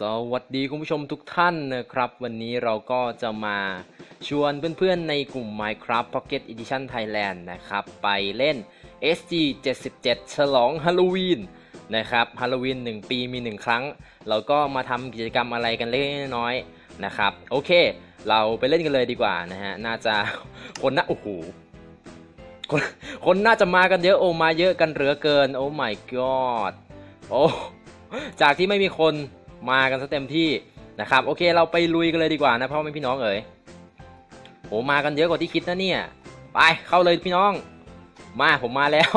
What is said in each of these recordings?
สวัสดีคุณผู้ชมทุกท่านนะครับ วันนี้เราก็จะมาชวนเพื่อนๆในกลุ่ม Minecraft Pocket Edition Thailand นะครับ ไปเล่น SG 77 ฉลองฮาโลวีนนะครับฮาโลวีน1 ปีมี 1 ครั้ง เราก็มาทำกิจกรรมอะไรกันเล็กน้อยนะครับ โอเค เราไปเล่นกันเลยดีกว่านะฮะ น่าจะคนน่าโอ้โหคนคนน่าจะมากันเยอะโอ้มาเยอะกันเหลือเกิน โอ้ my god โอ้จากที่ไม่มีคน มากันซะเต็มที่นะครับโอเคเราไปลุยกันเลยดีกว่านะพ่อแม่พี่น้องเอ๋ยโหมากันเยอะกว่าที่คิดนะเนี่ย ไปเข้าเลยพี่น้อง มาผมมาแล้ว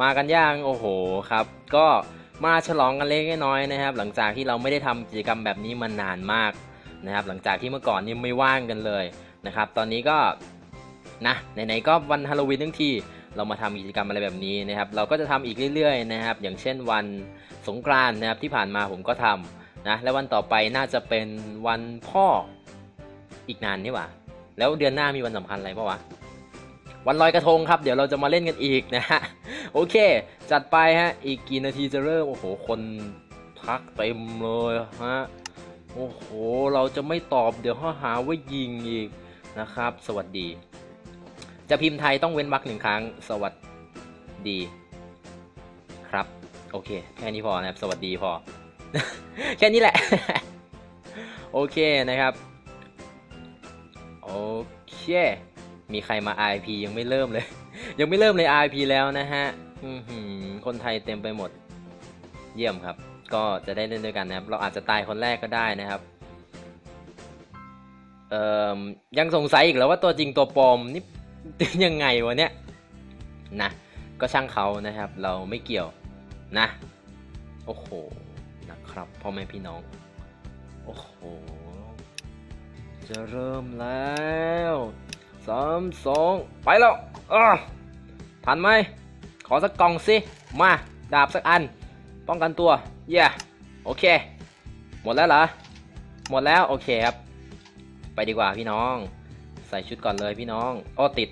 มากันย่างโอ้โหครับ ก็มาฉลองกันเล็กน้อยนะครับ หลังจากที่เราไม่ได้ทำกิจกรรมแบบนี้มานานมากนะครับ หลังจากที่เมื่อก่อนนี่ไม่ว่างกันเลยนะครับ ตอนนี้ก็นะไหนๆก็วันฮาโลวีนทั้งที เรามาทำกิจกรรมอะไรแบบนี้นะครับ เราก็จะทำอีกเรื่อยๆนะครับ อย่างเช่นวันสงกรานต์นะครับที่ผ่านมาผมก็ทำนะและวันต่อไปน่าจะเป็นวันพ่ออีกนานนี่หว่า แล้วเดือนหน้ามีวันสำคัญอะไรปะวะวันลอยกระทงครับ เดี๋ยวเราจะมาเล่นกันอีกนะฮะโอเค จัดไปฮะอีกกี่นาทีจะเริ่มโอ้โหคนพักเต็มเลยฮะโอ้โห เราจะไม่ตอบเดี๋ยวเขาหาว่ายิงอีกนะครับ สวัสดี จะพิมพ์ไทยต้องเว้นวรรคหนึ่งครั้ง สวัสดี ครับ โอเค แค่นี้พอนะครับ สวัสดีพอ แค่นี้แหละ โอเคนะครับ โอเค มีใครมา RIP ยังไม่เริ่มเลย ยังไม่เริ่มเลย RIP แล้วนะฮะคนไทยเต็มไปหมด เยี่ยมครับ ก็จะได้เล่นด้วยกันนะครับ เราอาจจะตายคนแรกก็ได้นะครับยังสงสัยอีกแล้วว่าตัวจริงตัวปลอมนี่ ยังไงวะเนี่ยนะก็ช่างเขานะครับ เราไม่เกี่ยวนะ โอ้โหนะครับพ่อแม่พี่น้อง โอ้โห จะเริ่มแล้วสามสองไปแล้วอะทันไหมขอสักกล่องสิมาดาบสักอัน ป้องกันตัวเย่โอเค หมดแล้วเหรอ หมดแล้ว โอเคครับ ไปดีกว่าพี่น้อง ใส่ชุดก่อนเลยพี่น้องอ้อติด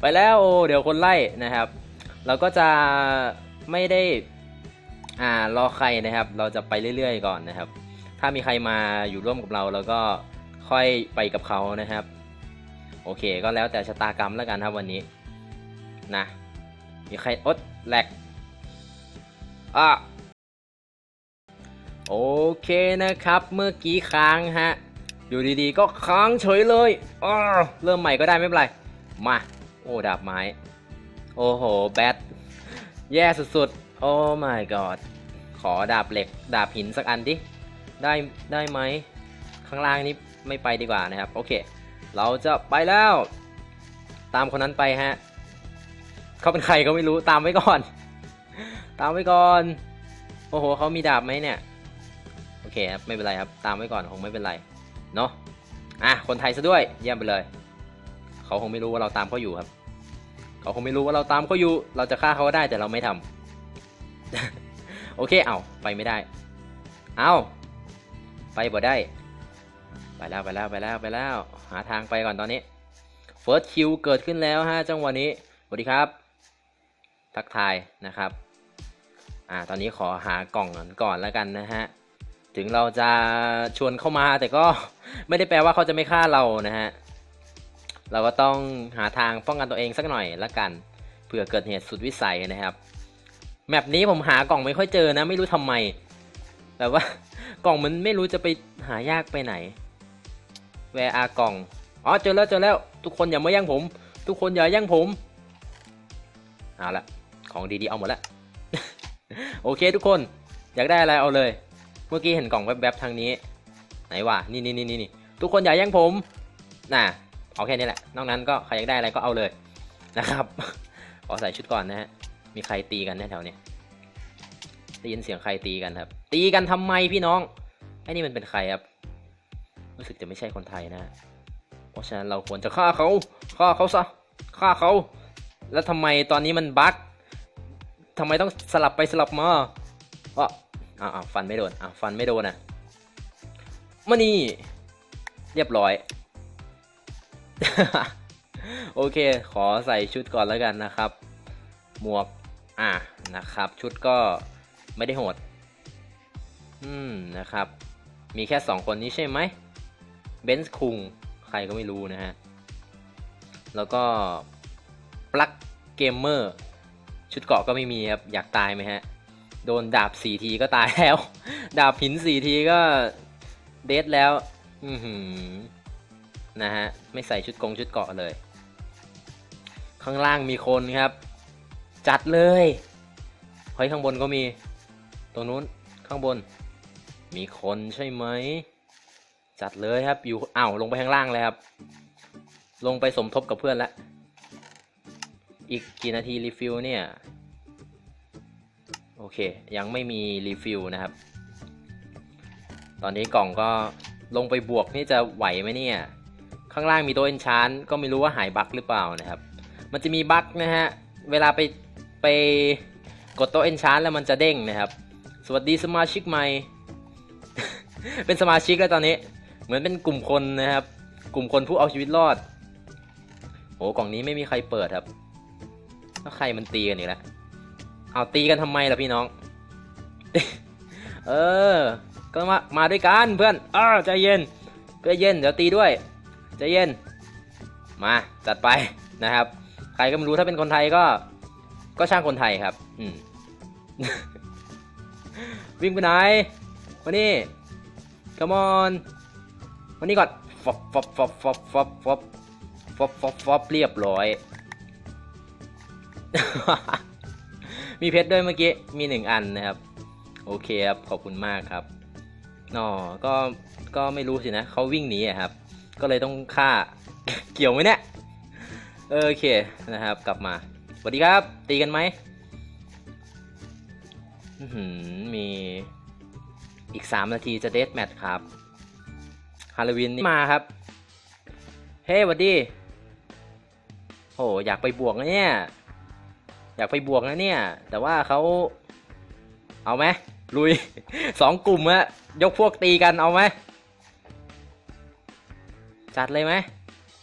ไปแล้วโอ้เดี๋ยวคนไล่นะครับ เราก็จะไม่ได้อ่ารอใครนะครับ เราจะไปเรื่อยๆก่อนนะครับ ถ้ามีใครมาอยู่ร่วมกับเราเราก็ค่อยไปกับเขานะครับ โอเคก็แล้วแต่ชะตากรรมแล้วกันครับวันนี้นะมีใครอดแหลกอะโอเคนะครับ เมื่อกี้ค้างฮะ อยู่ดีๆ ก็ค้างเฉยเลยเริ่มใหม่ก็ได้ไม่เป็นไร มา โอ้ดาบไม้ โอ้โห แบท แย่สุดๆ โอ้ my god ขอดาบเหล็ก ดาบหินสักอันดิ ได้ได้ไหม ข้างล่างนี้ไม่ไปดีกว่านะครับ โอเค เราจะไปแล้ว ตามคนนั้นไปฮะ เขาเป็นใครก็ไม่รู้ ตามไว้ก่อน ตามไว้ก่อน โอ้โห เขามีดาบไหมเนี่ย โอเคครับ ไม่เป็นไรครับ ตามไว้ก่อน คงไม่เป็นไร เนาะอะคนไทยซะด้วยเยี่ยมไปเลย เขาคงไม่รู้ว่าเราตามเขาอยู่ครับ เขาคงไม่รู้ว่าเราตามเขาอยู่ เราจะฆ่าเขาได้แต่เราไม่ทำโอเคเอาไปไม่ได้ เอาไปบ่ได้ ไปแล้วไปแล้วไปแล้วไปแล้ว หาทางไปก่อนตอนนี้ First Q เกิดขึ้นแล้วฮะจังหวะนี้สวัสดีครับ ทักทายนะครับ อ่าตอนนี้ขอหากล่องก่อนแล้วกันนะฮะ ถึงเราจะชวนเข้ามาแต่ก็ไม่ได้แปลว่าเขาจะไม่ฆ่าเรานะฮะ เราก็ต้องหาทางป้องกันตัวเองสักหน่อยละกัน เผื่อเกิดเหตุสุดวิสัยนะครับ แมปนี้ผมหากล่องไม่ค่อยเจอนะ ไม่รู้ทำไมแต่ว่ากล่องมันไม่รู้จะไปหายากไปไหน แวร์อากล่อง อ๋อเจอแล้วเจอแล้ว ทุกคนอย่ามาแย่งผม ทุกคนอย่าแย่งผม เอาละของดีๆเอาหมดละ โอเคทุกคน อยากได้อะไรเอาเลย เมื่อกี้เห็นกล่องแวบๆทางนี้ ไหนวะนี่นี่นี่นี่ทุกคนอย่าแย่งผมน่ะเอาแค่นี้แหละ นอกนั้นก็ใครอยากได้อะไรก็เอาเลยนะครับขอใส่ชุดก่อนนะฮะมีใครตีกันแถวนี้ได้ยินเสียงใครตีกันครับ ตีกันทำไมพี่น้องไอ้นี่มันเป็นใครครับ รู้สึกจะไม่ใช่คนไทยนะ เพราะฉะนั้นเราควรจะฆ่าเขาฆ่าเขาซะฆ่าเขา แล้วทำไมตอนนี้มันบั๊กทำไมต้องสลับไปสลับมาอ๋อ อ้าวฟันไม่โดนอ้าวฟันไม่โดนอะมานี่ เรียบร้อย โอเค ขอใส่ชุดก่อนแล้วกันนะครับ หมวก อะนะครับ ชุดก็ไม่ได้โหด อืมนะครับ มีแค่สองคนนี้ใช่ไหม เบนซ์คุง ใครก็ไม่รู้นะฮะ แล้วก็ ปลั๊กเกมเมอร์ ชุดเกาะก็ไม่มีครับ อยากตายไหมฮะ โดนดาบสี่ทีก็ตายแล้ว ดาบหินสี่ทีก็เดทแล้ว อือหือนะฮะ ไม่ใส่ชุดกงชุดเกาะเลย ข้างล่างมีคนครับ จัดเลยเฮ้ยข้างบนก็มี ตรงนู้นข้างบน มีคนใช่ไหม จัดเลยครับ อยู่อ้าวลงไปข้างล่างเลยครับ ลงไปสมทบกับเพื่อนแล้ว อีกกี่นาทีรีฟิลเนี่ย อเค ยังไม่มีรีฟิลนะครับ ตอนนี้กล่องก็ลงไปบวกนี่จะไหวไหมเนี่ย ข้างล่างมีตัวเอนชานก็ไม่รู้ว่าหายบั๊กหรือเปล่านะครับ มันจะมีบั๊กนะฮะ เวลาไปไปกดต๊ะเอนชานแล้วมันจะเด้งนะครับ สวัสดีสมาชิกใหม่ เป็นสมาชิกแล้วตอนนี้ เหมือนเป็นกลุ่มคนนะครับ กลุ่มคนผู้เอาชีวิตรอดโอ้กล่องนี้ไม่มีใครเปิดครับแล้วใครมันตีกันอีกแล้ว เอาตีกันทำไมล่ะพี่น้อง เออ ก็มา มาด้วยกันเพื่อนอ้าใจเย็นใจเย็น เดี๋ยวตีด้วยใจเย็น มาจัดไปนะครับ ใครก็ไม่รู้ถ้าเป็นคนไทยก็ ก็ช่างคนไทยครับ อืม วิ่งไปไหนมานี่ come on มานี่ก่อนฟบฟอบฟอบฟอบฟอบฟอบฟอบฟอบฟอบเรียบร้อย มีเพชรด้วยเมื่อกี้ มีหนึ่งอันนะครับ โอเคครับ ขอบคุณมากครับอ๋อก็ ก็ไม่รู้สินะเขาวิ่งหนีอะครับ ก็เลยต้องฆ่า เกี่ยวไหมเนี่ย โอเคนะครับ กลับมาสวัสดีครับ ตีกันไหมมีอีก 3 นาทีจะเดทแมทครับฮาโลวีนนี่มาครับ เฮ้สวัสดีโหอยากไปบวกนะเนี่ย อยากไปบวกนะเนี่ย แต่ว่าเขาเอาไหมลุย สองกลุ่มอะยกพวกตีกันเอาไหมจัดเลยไหม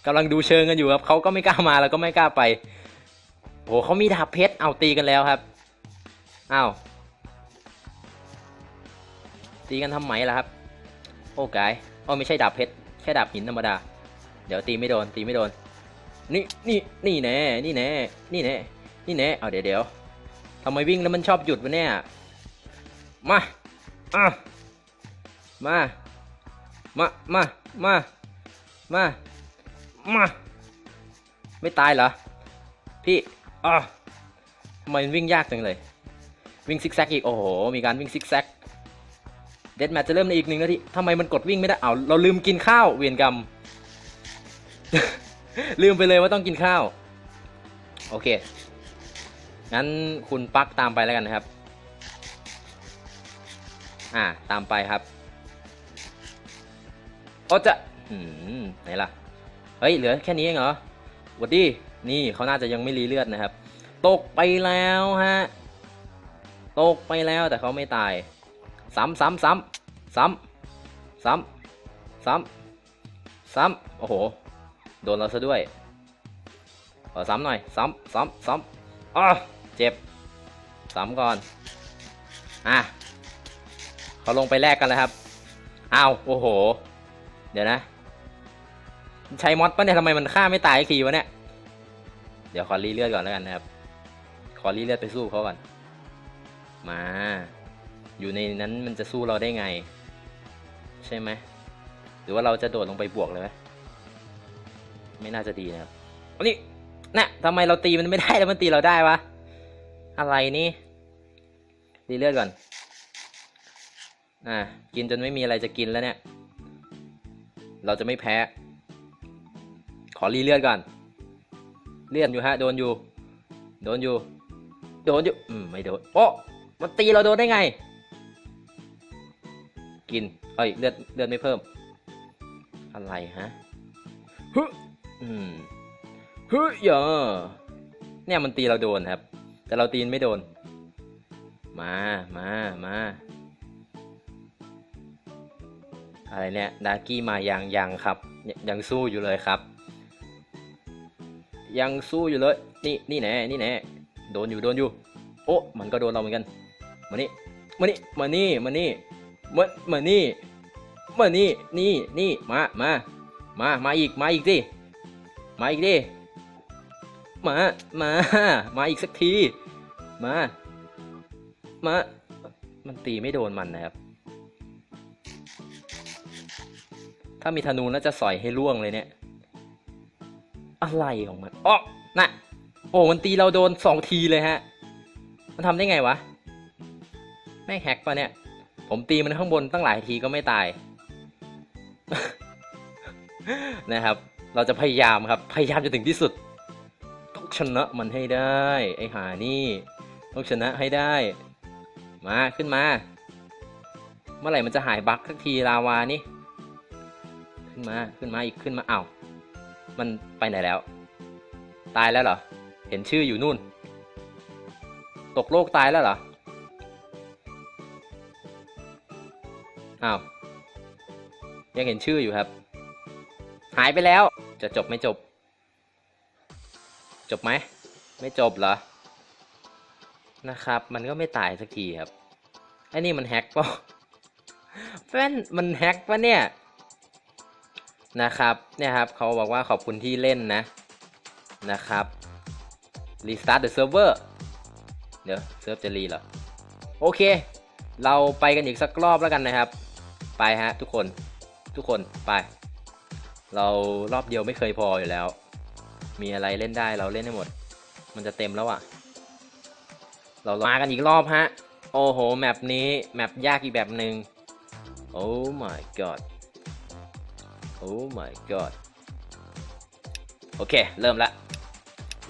กำลังดูเชิงกันอยู่ครับเขาก็ไม่กล้ามาแล้วก็ไม่กล้าไปโหเขามีดาบเพชรเอาตีกันแล้วครับอ้าวตีกันทำไมล่ะครับ โอ้กายโอ้ไม่ใช่ดาบเพชรแค่ดาบหินธรรมดา เดี๋ยวตีไม่โดนตีไม่โดน นี่นี่นี่แน่นี่แน่นี่แน่ นี่แน่เอาเดี๋ยวเดี๋ยวทำไมวิ่งแล้วมันชอบหยุดวะเนี่ย มาอะมา มา มา มา มา มา ไม่ตายเหรอ พี่อะทำไมวิ่งยากจังเลย วิ่งซิกแซกอีก โอ้โห มีการวิ่งซิกแซกเดดแมทจะเริ่มในอีกหนึ่งนาทีทำไมมันกดวิ่งไม่ได้เอาเราลืมกินข้าวเวียนกรรม ลืมไปเลยว่าต้องกินข้าว โอเค งั้นคุณปักตามไปแล้วกันนะครับ อ่า ตามไปครับโอ้จะหืมไหนล่ะ เฮ้ย เหลือแค่นี้เองเหรอวัดดี้ นี่เขาน่าจะยังไม่รีเลือดนะครับ ตกไปแล้วฮะ ตกไปแล้วแต่เขาไม่ตาย ซ้ำซ้ำซ้ำซ้ำซ้ำซ้ำซ้ำโอ้โห โดนเราซะด้วยขอซ้ำหน่อย ซ้ำซ้ำซ้ำอ้อ เจ็บซ้ำก่อน อะเขาลงไปแลกกันแล้วครับ อ้าว โอ้โห เดี๋ยวนะ ใช้มอดปะเนี่ยทำไมมันฆ่าไม่ตายอีกทีวะเนี่ย เดี๋ยวขอรีเลือดก่อนแล้วกันนะครับ ขอรีเลือดไปสู้เขาก่อน มา อยู่ในนั้นมันจะสู้เราได้ไง ใช่ไหม หรือว่าเราจะโดดลงไปบวกเลยไหมไม่น่าจะดีนะครับอันนี้นะทำไมเราตีมันไม่ได้แล้วมันตีเราได้วะ อะไรนี่รีเลือดก่อน อะกินจนไม่มีอะไรจะกินแล้วเนี่ย เราจะไม่แพ้ ขอรีเลือดก่อน เลือดอยู่ฮะ โดนอยู่ โดนอยู่ โดนอยู่ อืม ไม่โดน โอ้มันตีเราโดนได้ไง กิน เอ้ย เลือด เลือดไม่เพิ่ม อะไรฮะฮึอืมฮึอย่าเนี่ยมันตีเราโดนครับ แต่เราตีนไม่โดน มา มา มาอะไรเนี่ยดากี้มายังยังครับ ยังสู้อยู่เลยครับ ยังสู้อยู่เลย นี่นี่แน่นี่แน่โดนอยู่โดนอยู่ โอ้มันก็โดนเราเหมือนกันมานี่มานี่มานี่มานี่มามานี่มานี่นี่นี่มามามามาอีกมาอีกสิมาอีกดิ มา มา มาอีกสักที มา มา มันตีไม่โดนมันนะครับ ถ้ามีธนูน่าจะสอยให้ล่วงเลยเนี่ย อะไรของมันอ๋อน่ะ โอ้ มันตีเราโดนสองทีเลยฮะ มันทำได้ไงวะ แม่งแฮกปะเนี่ย ผมตีมันข้างบนตั้งหลายทีก็ไม่ตาย นะครับ เราจะพยายามครับ พยายามจนถึงที่สุด ชนะมันให้ได้ ไอ้หานี่ต้องชนะให้ได้ มาขึ้นมา เมื่อไหร่มันจะหายบั๊กสักทีลาวานี่ ขึ้นมาขึ้นมาอีกขึ้นมาอ้าวมันไปไหนแล้ว ตายแล้วเหรอ เห็นชื่ออยู่นู่น ตกโลกตายแล้วเหรออ้าวยังเห็นชื่ออยู่ครับ หายไปแล้วจะจบไม่จบ จบไหม ไม่จบเหรอ นะครับ มันก็ไม่ตายสักทีครับ ไอ้นี่มันแฮกป่ะแฟนมันแฮกปะเนี่ย นะครับ เนี่ยครับ เขาบอกว่าขอบคุณที่เล่นนะ นะครับ restart the server เดี๋ยวเซิร์ฟจะรีเหรอ โอเค เราไปกันอีกสักรอบแล้วกันนะครับ ไปฮะทุกคน ทุกคนไป เรารอบเดียวไม่เคยพออยู่แล้ว มีอะไรเล่นได้เราเล่นได้หมด มันจะเต็มแล้วอะ่ะ เรามากันอีกรอบฮะ โอ้โห แมปนี้ แมปยากอีกแบบหนึ่งโอ้ my god โอ้ my god โอเค เริ่มละ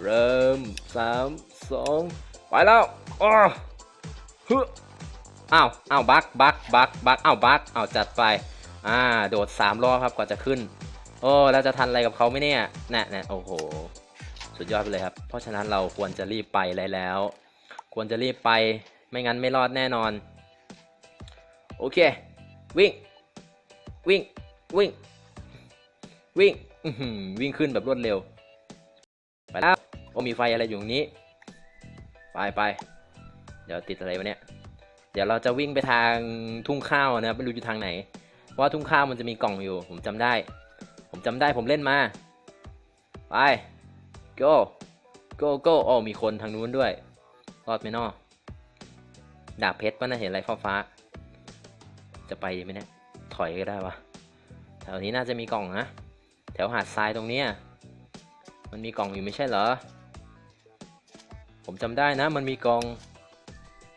เริ่มสามสองไปแล้วอ้อฮึอ้าว อ้าว บัก บัก บัก บัก อ้าว บัก อ้าว จัดไป อ่า โดดสามรอบครับกว่าจะขึ้น โอ้แล้วจะทันอะไรกับเขาไหมเนี่ยแน่แน่โอ้โห สุดยอดไปเลยครับ เพราะฉะนั้นเราควรจะรีบไปเลยแล้ว ควรจะรีบไปไม่งั้นไม่รอดแน่นอน โอเค วิ่ง วิ่ง วิ่ง วิ่งวิ่งขึ้นแบบรวดเร็ว ไปแล้วโอ้มีไฟอะไรอยู่ตรงนี้ ไปไปเดี๋ยวติดอะไรวะเนี่ย เดี๋ยวเราจะวิ่งไปทางทุ่งข้าวนะครับไม่รู้อยู่ทางไหน เพราะว่าทุ่งข้าวมันจะมีกล่องอยู่ ผมจำได้ ผมจำได้ผมเล่นมา ไป go go go โอ้มีคนทางนู้นด้วย รอดไหมนอดาบเพชรป่ะนะเห็นอะไรฟ้าฟ้า จะไปดีไหมเนี่ย ถอยก็ได้วะแถวนี้น่าจะมีกล่องนะ แถวหาดทรายตรงเนี้ยมันมีกล่องอยู่ไม่ใช่เหรอ ผมจำได้นะ มันมีกล่อง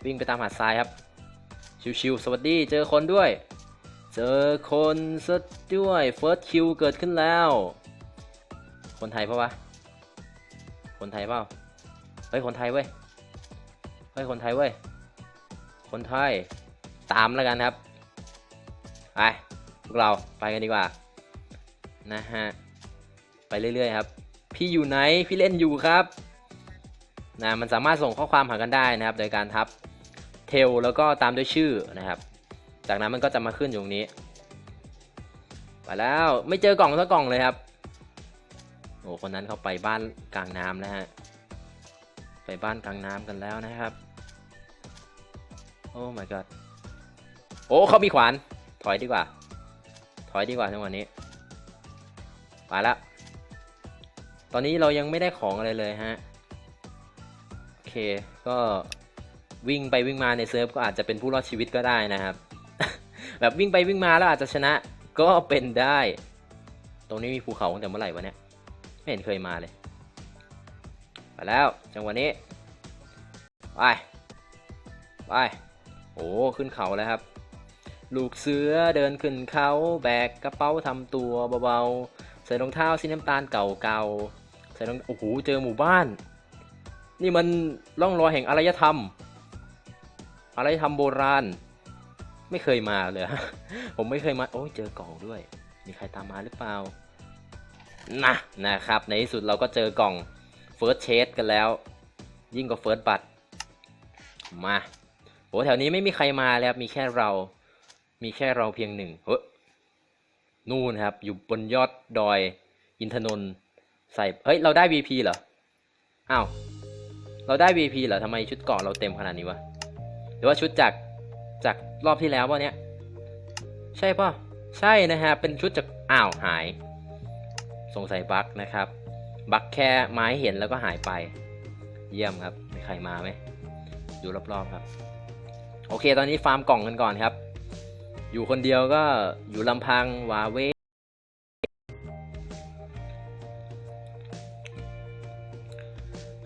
วิ่งไปตามหาดทรายครับ ชิวๆสวัสดี เจอคนด้วย เจอคนซะด้วยเฟิร์สคิวเกิดขึ้นแล้ว คนไทยปะวะ คนไทยเปล่าเฮ้ย คนไทยเว้ย เฮ้ย คนไทยเว้ย คนไทย ตามแล้วกันครับ ไป พวกเราไปกันดีกว่า นะฮะ ไปเรื่อยๆครับ พี่อยู่ไหน พี่เล่นอยู่ครับ นะ มันสามารถส่งข้อความหากันได้นะครับ โดยการทับเทลแล้วก็ตามด้วยชื่อนะครับ จากนั้นมันก็จะมาขึ้นอยู่ตรงนี้ไปแล้วไม่เจอกล่องสักกล่องเลยครับโอ้คนนั้นเขาไปบ้านกลางน้ำนะฮะไปบ้านกลางน้ำกันแล้วนะครับ โอ้ my god โอ้เขามีขวาน ถอยดีกว่า ถอยดีกว่าจังหวะนี้ไปแล้วตอนนี้เรายังไม่ได้ของอะไรเลยฮะโอเคก็วิ่งไปวิ่งมาในเซิร์ฟก็อาจจะเป็นผู้รอดชีวิตก็ได้นะครับ แบบวิ่งไปวิ่งมาแล้วอาจจะชนะก็เป็นได้ ตรงนี้มีภูเขาตั้งแต่เมื่อไหร่วะเนี่ยไม่เห็นเคยมาเลยไปแล้วจังหวะนี้ไปไปโอ้ขึ้นเขาแล้วครับ ลูกเสือเดินขึ้นเขาแบกกระเป๋าทำตัวเบาๆใส่รองเท้าสีน้ำตาลเก่าๆใส่รองโอ้โหเจอหมู่บ้าน นี่มันร่องรอยแห่งอารยธรรมอารยธรรมโบราณ ไม่เคยมาเลยผมไม่เคยมา โอ้ยเจอกล่องด้วย มีใครตามมาหรือเปล่านะนะครับ ในที่สุดเราก็เจอกล่อง First Chase กันแล้ว ยิ่งกว่า First บัตมาโหแถวนี้ไม่มีใครมาแล้วมีแค่เรา มีแค่เราเพียงหนึ่งเฮ้ยนู่นครับ อยู่บนยอดดอยอินทนนท์ใส่เฮ้ย เราได้ VP เหรอ อ้าว เราได้ VP เหรอทำไมชุดเกาะเราเต็มขนาดนี้วะ หรือว่าชุดจาก จากรอบที่แล้ววะเนี้ยใช่ป่ะ ใช่นะฮะ เป็นชุดจากอ้าวหาย สงสัยบั๊กนะครับ บั๊กแค่ไม้เห็นแล้วก็หายไป เยี่ยมครับมีใครมาไหมอยู่รอบๆครับ โอเค ตอนนี้ฟาร์มกล่องกันก่อนครับ อยู่คนเดียวก็อยู่ลำพังวาเว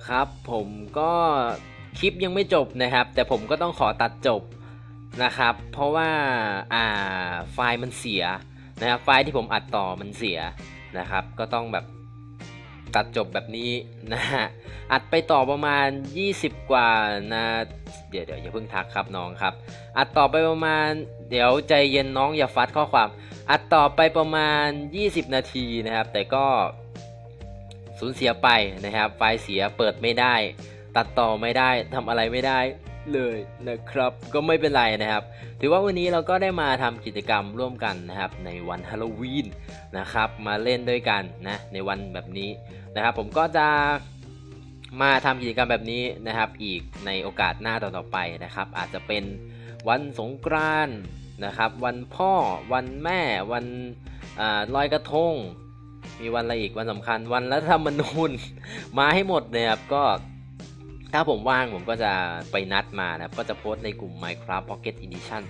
ครับผมก็คลิปยังไม่จบนะครับ แต่ผมก็ต้องขอตัดจบ นะครับ เพราะว่าอ่าไฟล์มันเสียนะครับไฟล์ที่ผมอัดต่อมันเสียนะครับ ก็ต้องแบบตัดจบแบบนี้นะฮะอัดไปต่อประมาณ 20 กว่านะเดี๋ยวเดี๋ยวอย่าเพิ่งทักครับน้องครับ อัดต่อไปประมาณ เดี๋ยวใจเย็นน้องอย่าฟัดข้อความ อัดต่อไปประมาณ 20 นาทีนะครับ แต่ก็สูญเสียไปนะครับ ไฟล์เสียเปิดไม่ได้ ตัดต่อไม่ได้ทำอะไรไม่ได้ เลยนะครับ ก็ไม่เป็นไรนะครับ ถือว่าวันนี้เราก็ได้มาทำกิจกรรมร่วมกันนะครับ ในวันฮาโลวีนนะครับ มาเล่นด้วยกันนะในวันแบบนี้นะครับ ผมก็จะมาทำกิจกรรมแบบนี้นะครับ อีกในโอกาสหน้าต่อๆไปนะครับ อาจจะเป็นวันสงกรานต์นะครับ วันพ่อวันแม่วันลอยกระทง มีวันอะไรอีกวันสำคัญ วันรัฐธรรมนูญมาให้หมดเลยครับก็ ถ้าผมว่างผมก็จะไปนัดมานะครับ ก็จะโพสต์ในกลุ่ม Minecraft Pocket Edition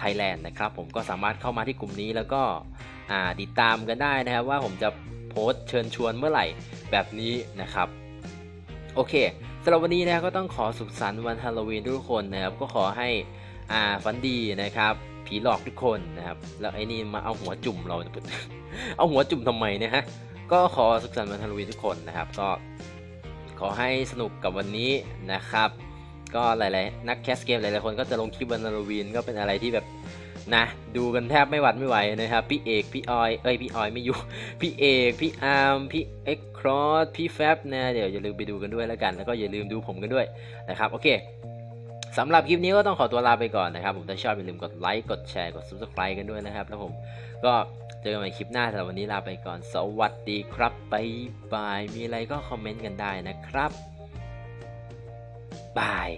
Thailand นะครับ ผมก็สามารถเข้ามาที่กลุ่มนี้แล้วก็ติดตามกันได้นะครับ ว่าผมจะโพสต์เชิญชวนเมื่อไหร่แบบนี้นะครับ โอเคสำหรับวันนี้นะก็ต้องขอสุขสันต์วันฮาโลวีนทุกคนนะครับ ก็ขอให้อ่าฝันดีนะครับ ผีหลอกทุกคนนะครับ แล้วไอ้นี่มาเอาหัวจุ่มเรา เอาหัวจุ่มทำไมเนี่ยฮะก็ขอสุขสันต์วันฮาโลวีนทุกคนนะครับ ก็ ขอให้สนุกกับวันนี้นะครับ ก็หลายๆ นักแคสเกมหลายๆคนก็จะลงคลิปวันฮาโลวีนก็เป็นอะไรที่แบบนะดูกันแทบไม่หวัดไม่ไหวนะครับ พี่เอก พี่ออย เอ้ย พี่ออยไม่อยู่ พี่เอก พี่อาร์ม พี่เอ็กครอสพี่แฟบนะ เดี๋ยวอย่าลืมไปดูกันด้วยแล้วกัน แล้วก็อย่าลืมดูผมกันด้วยนะครับ โอเคสำหรับคลิปนี้ก็ต้องขอตัวลาไปก่อนนะครับ ผมถ้าชอบอย่าลืมกดไลค์ กดแชร์ กด subscribe กันด้วยนะครับ แล้วผมก็ เจอกันใหม่คลิปหน้าแต่วันนี้ลาไปก่อน สวัสดีครับบายบาย มีอะไรก็คอมเมนต์กันได้นะครับบาย